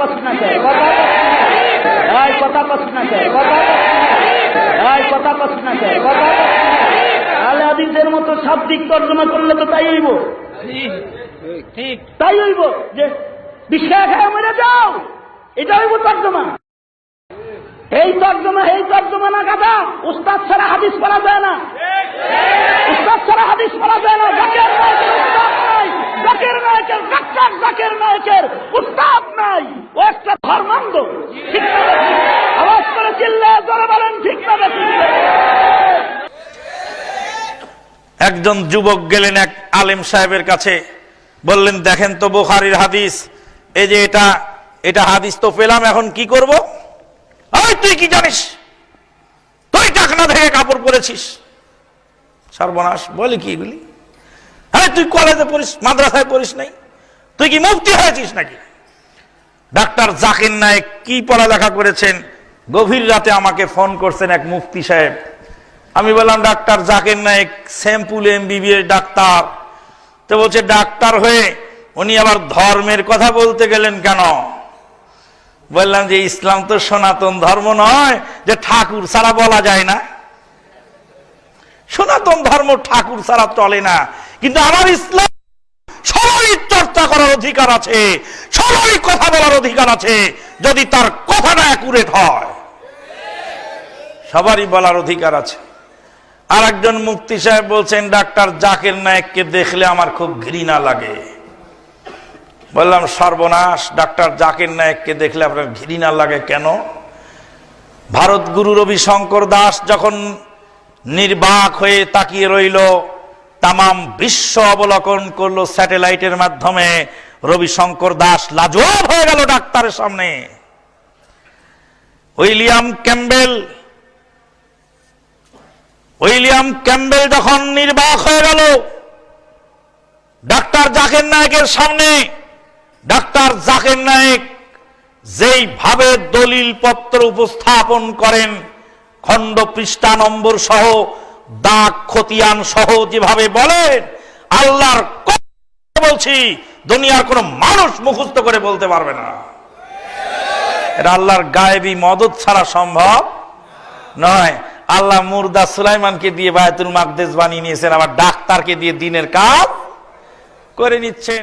पसना जाए राय पता पसना মতো শাব্দিক তর্জমা করলে তো তাই হইব। তাই হইব যে বিশ্বাস মেরে যাও। এটা হইব তর্জমা। এই তর্জমা এই তর্জমা না কাদা। উস্তাদ ছাড়া হাদিস পড়া যায় না। উস্তাদ ছাড়া হাদিস পড়া যায় না। জাকের নায়কের জাকের নায়কের জাকের নায়কের একজন যুবক গেলেন এক আলেম সাহেবের কাছে, বললেন, দেখেন তো বোখারির হাদিস। এই যে এটা এটা হাদিস তো পেলাম, এখন কি করব? ওই তুই কি জানিস? তুই টাকনা থেকে কাপড় পরেছিস। সর্বনাশ, বলি কি এগুলি? হ্যাঁ তুই কলেজে পড়িস, মাদ্রাসায় পড়িস নাই? তুই কি মুক্তি হয়েছিস নাকি? ডাক্তার জাকির নায়েক কি পড়ালেখা করেছেন? গভীর রাতে আমাকে ফোন করছেন এক মুফতি সাহেব। আমি বললাম, ডাক্তার জাকির নায়েক, স্যাম্পুল এমবিবিএস ডাক্তার। তো বলছে, ডাক্তার হয়ে উনি আবার ধর্মের কথা বলতে গেলেন কেন? বললাম যে, ইসলাম তো সনাতন ধর্ম নয় যে ঠাকুর ছাড়া বলা যায় না। সনাতন ধর্ম ঠাকুর ছাড়া চলে না, কিন্তু আমার ইসলাম সবারই চর্চা করার অধিকার আছে, সবারই কথা বলার অধিকার আছে। যদি তার সবারই বলার অধিকার আছে। আর একজন মুক্তি সাহেব বলছেন, ডাক্তার জাকের নায়ককে দেখলে আমার খুব ঘৃণা লাগে। বললাম, সর্বনাশ, ডাক্তার জাকির নায়ককে দেখলে আপনার ঘৃণা লাগে কেন? ভারত গুরু রবি শঙ্কর দাস যখন নির্বাক হয়ে তাকিয়ে রইল, তামাম বিশ্ব অবলোকন করল স্যাটেলাইটের মাধ্যমে। রবি শঙ্কর দাস লাজবাব হয়ে গেল ডাক্তারের সামনে। উইলিয়াম ক্যাম্বেল উইলিয়াম ক্যাম্বেল যখন নির্বাক হয়ে গেল, ডাক্তার জাকির নায়কের সামনে, ডাক্তার জাকের নায়েক যেইভাবে দলিল পত্র উপস্থাপন করেন, খণ্ড পৃষ্ঠা নম্বর সহ, দাগ, খতিয়ান সহ যেভাবে বলেন, আল্লাহর বলছি, দুনিয়ার কোন মানুষ মুখস্থ করে বলতে পারবে না। এটা আল্লাহর গায়েবী মদত ছাড়া সম্ভব নয়। আল্লাহ মুরদা সুলাইমানকে দিয়ে বায়তুল মাকদেশ বানিয়ে নিয়েছেন, আবার ডাক্তারকে দিয়ে দিনের কাজ করে নিচ্ছেন।